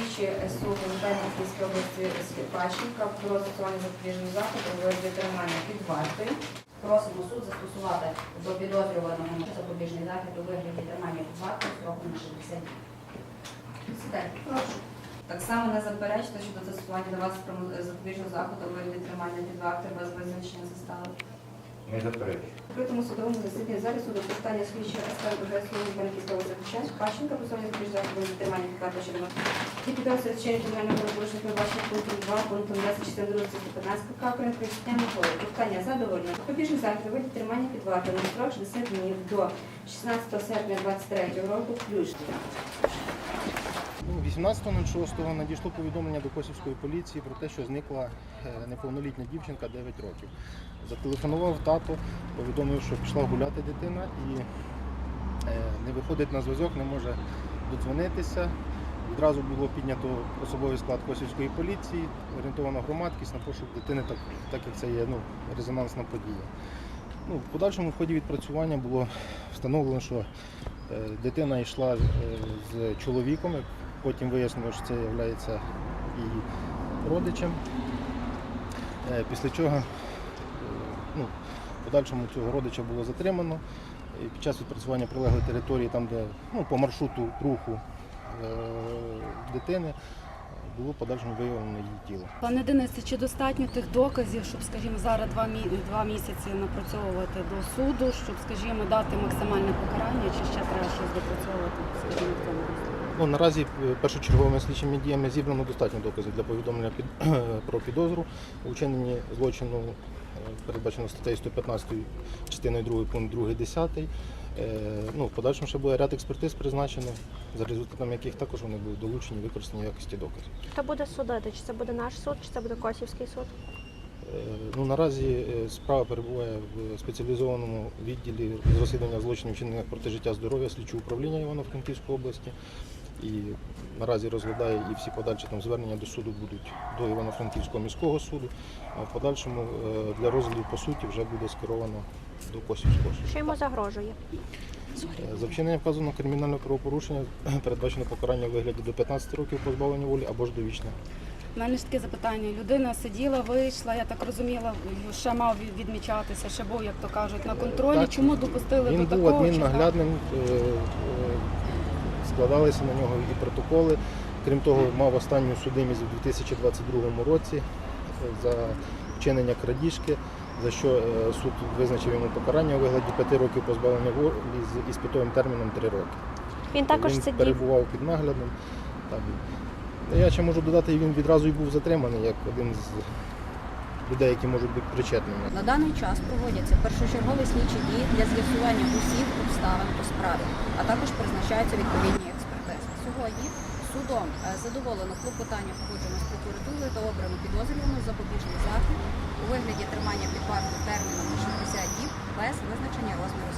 Житомирській Київській області Пащенка про застосування запобіжного заходу у вигляді тримання під вартою. Просимо суд застосувати до підозрюваного запобіжний захід у вигляді тримання під вартою строком на 60 днів. Так само не заперечте щодо застосування до вас запобіжного заходу у вигляді тримання під вартою без визначення застави. Не заперечую. В Відкритому судовому засіданні залі суду питання слідчого СК Служби Банківського захищання Пащенка про своє запобіжного заходу у тримання під вартою щодо підозрює вчинення кримінального правопорушення передбачення пунктом 2, пунктом 20 частини 2 статті 15 КК про відчиття голови. Питання задовольнено. Запобіжний захід у тримання під вартою на строк 60 днів до 16 серпня 2023 року включно. Ну, 18.06 надійшло повідомлення до Косівської поліції про те, що зникла е, неповнолітня дівчинка 9 років. Зателефонував тато, повідомив, що пішла гуляти дитина і е, не виходить на зв'язок, не може додзвонитися. Відразу було піднято особовий склад Косівської поліції, орієнтована громадськість на пошук дитини, так, так як це є ну, резонансна подія. Ну, в подальшому в ході відпрацювання було встановлено, що дитина йшла е, з чоловіком, потім вияснилося, що це є її родичем. Е, Після чого е, ну, подальшому цього родича було затримано. І під час відпрацювання прилеглої території, там, де ну, по маршруту руху е, дитини, було подальшому виявлено її тіло. Пане Денисе, чи достатньо тих доказів, щоб, скажімо, зараз два, мі... два місяці напрацьовувати до суду, щоб, скажімо, дати максимальне покарання, чи ще треба щось допрацьовувати, скажімо, в цьому? Ну, наразі е, першочерговими слідчими діями зібрано достатньо доказів для повідомлення під, про підозру у вчиненні злочину, передбачено статтею 115 частиною 2 пункт 2 10. Е, Ну, в подальшому ще буде ряд експертиз призначено, за результатами яких також вони будуть долучені використані в якості доказів. Хто буде судити? Чи це буде наш суд, чи це буде Косівський суд? Е, Ну, наразі е, справа перебуває в спеціалізованому відділі з розслідування злочинів вчинених проти життя здоров'я слідчого управління Івано-Франківської області. І наразі розглядає і всі подальші там звернення до суду будуть до Івано-Франківського міського суду. А в подальшому е, для розгляду по суті вже буде скеровано до Косівського суду. Що йому загрожує? Е, За вчинення вказаного кримінального правопорушення передбачено покарання у вигляді до 15 років позбавлення волі або ж довічне. У мене ж таке запитання. Людина сиділа, вийшла, я так розуміла, ще мав відмічатися, ще був, як то кажуть, на контролі. Так. Чому допустили Він до був такого? чи адміннаглядним, е, е, складалися на нього і протоколи. Крім того, мав останню судимість у 2022 році за вчинення крадіжки, за що е, суд визначив йому покарання у вигляді 5 років позбавлення волі з іспитовим терміном 3 роки. Він також він сидів. перебував під наглядом. Так. Я ще можу додати, він відразу і був затриманий як один з людей, які можуть бути причетними. На даний час проводяться першочергові слідчі дії для з'ясування усіх обставин по справі, а також призначаються відповідні. Сьогодні судом е, задоволено клопотання погоджено з прокуратурою та обрано підозрювану запобіжний захід у вигляді тримання під вартою терміном 60 діб без визначення розміру